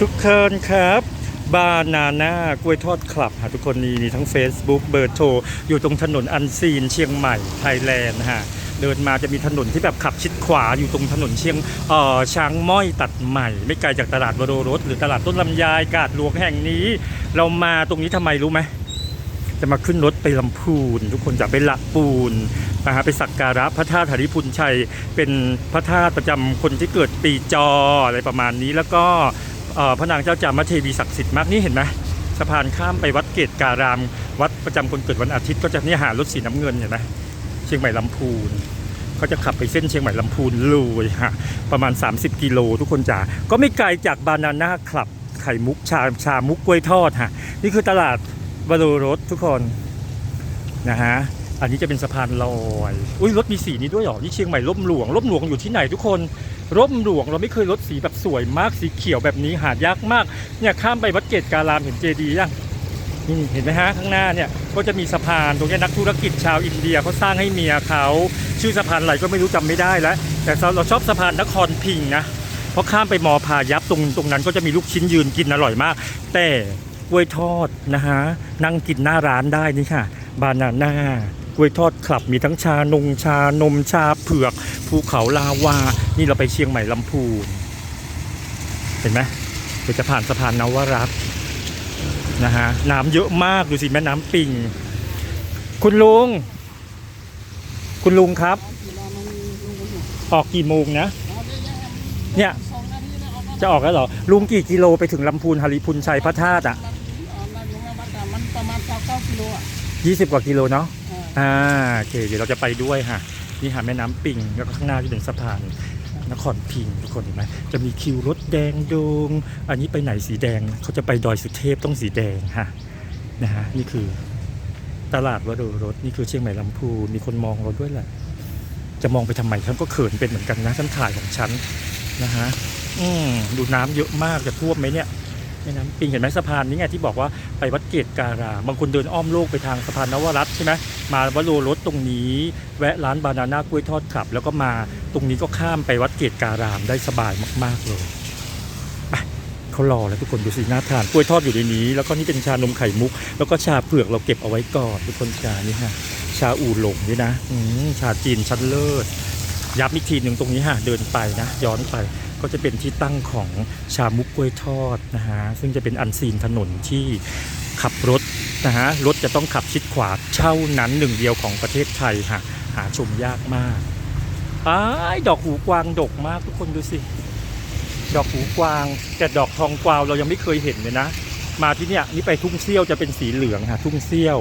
ทุกคนครับ บานาน่ากล้วยทอดคลับหาทุกคนนี่นี่ทั้ง Facebook เบอร์โทร อยู่ตรงถนนอันซีนเชียงใหม่ไทยแลนด์นะฮะเดินมาจะมีถนนที่แบบขับชิดขวาอยู่ตรงถนนเชียงเอ่อช้างม้อยตัดใหม่ ไม่ไกลจากตลาดวโรรส หรือตลาดต้นลำไยกาดหลวงแห่งนี้ เรามาตรงนี้ทำไมรู้ไหมจะมาขึ้นรถไปลำพูน ทุกคนจะไปละปูนนะฮะไปสักการะพระธาตุหริพุนชัย เป็นพระธาตุประจำคนที่เกิดปีจออะไรประมาณนี้แล้วก็ พระนางเจ้าจามเทวีศักดิ์สิทธิ์มากนี่เห็นไหมสะพานข้ามไปวัดเกตการาม วัดประจำคนเกิดวันอาทิตย์ก็จะเนี่ยหารถสีน้ำเงินเห็นไหมเชียงใหม่ลำพูนเขาจะขับไปเส้นเชียงใหม่ลำพูนเลยฮะประมาณ 30 กิโลทุกคนจ๋าก็ไม่ไกลจากบานาน่าคลับไข่มุกชาชามุกกล้วยทอดฮะนี่คือตลาดวโรรสทุกคนนะฮะ อันนี้จะเป็นสะพานลอย อุ้ยรถมีสีนี้ด้วยหรอนี่เชียงใหม่ร่มหลวงร่มหลวงอยู่ที่ไหนทุกคนร่มหลวงเราไม่เคยรถสีแบบสวยมากสีเขียวแบบนี้หาดยากมากเนี่ยข้ามไปวัดเกตการามเห็นเจดีย์ยังนี่เห็นไหมฮะข้างหน้าเนี่ยก็จะมีสะพานตรงนี้นักธุรกิจชาวอินเดียเขาสร้างให้เมียเขาชื่อสะพานอะไรก็ไม่รู้จำไม่ได้แล้ว แต่เราชอบสะพานนครพิงนะเพราะข้ามไปมอพายัพตรงตรงนั้นก็จะมีลูกชิ้นยืนกินอร่อยมาก แต่กล้วยทอดนะฮะนั่งกินหน้าร้านได้นี่ค่ะ บานาน่า กล้วยทอดคลับมีทั้งชานงชานมชาเผือกภูเขาลาวา นี่เราไปเชียงใหม่ลำพูน เห็นไหมเดี๋ยวจะผ่านสะพานนวรัตน์นะฮะน้ำเยอะมากดูสิแม่น้ำปิง คุณลุง คุณลุงครับ ออกกี่โมงนะ เนี่ยจะออกแล้วเหรอ ลุงกี่กิโลไปถึงลำพูนฮาริพุนชัยพระธาตุอะมันประมาณเก้ากิโลอะ20กว่ากิโลเนาะ อ่าโอเค เดี๋ยวเราจะไปด้วยค่ะ นี่หาแม่น้ำปิง แล้วก็ข้างหน้าที่เป็นสะพานนครพิงทุกคนเห็นไหมจะมีคิวรถแดงโดง อันนี้ไปไหนสีแดง เขาจะไปดอยสุเทพต้องสีแดงค่ะนะฮะนี่คือตลาดวโรรสนี่คือเชียงใหม่ลำพูมีคนมองเราด้วยแหละ จะมองไปทำไมฉันก็เขินเป็นเหมือนกันนะฉันถ่ายของฉันนะฮะอืมดูน้ำเยอะมากจะท่วมไหมเนี่ย แม่น้ำปิงเห็นไหมสะพานนี้ไงที่บอกว่าไปวัดเกตการามบางคนเดินอ้อมโลกไปทางสะพานนวรัตใช่ไหมมาวโรรสตรงนี้ แวะร้านบานาน่ากล้วยทอดขับ แล้วก็มาตรงนี้ก็ข้ามไปวัดเกตการามได้สบายมาก ๆเลยไปเขารอแล้วทุกคนดูสิน่าทานกล้วยทอดอยู่ในนี้ แล้วก็นี่เป็นชานมไข่มุก แล้วก็ชาเผือกเราเก็บเอาไว้ก่อนทุกคนจานี่ฮะชาอู่หลงนี่นะอืชาจีนชั้นเลิศย้ำอีกทีหนึ่งตรงนี้ฮะเดินไปนะ ย้อนไป ก็จะเป็นที่ตั้งของชามุกกล้วยทอดนะฮะซึ่งจะเป็นอันซีนถนนที่ขับรถนะฮะรถจะต้องขับชิดขวาเช่านั้นหนึ่งเดียวของประเทศไทยฮะหาชมยากมากอ้ายดอกหูกวางดกมากทุกคนดูสิ ดอกหูกวาง แต่ดอกทองกวาวเรายังไม่เคยเห็นเลยนะ มาที่เนี่ยนี่ไปทุ่งเซี่ยวจะเป็นสีเหลืองฮะทุ่งเซี่ยว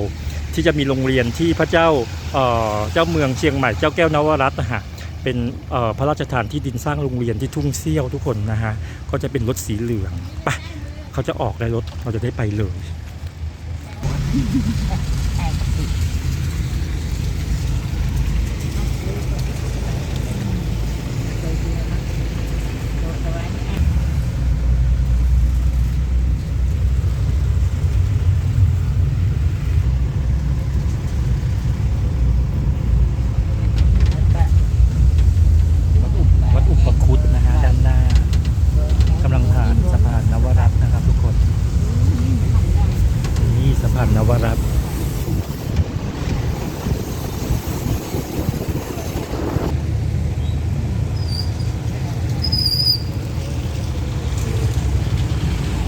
ที่จะมีโรงเรียนที่พระเจ้าเออเจ้าเมืองเชียงใหม่เจ้าแก้วนวรัตน์ฮะ เป็นพระราชทานที่ดินสร้างโรงเรียนที่ทุ่งเซี่ยวทุกคนนะฮะ ก็จะเป็นรถสีเหลืองไปเขาจะออกในรถเราจะได้ไปเลย ang nawarap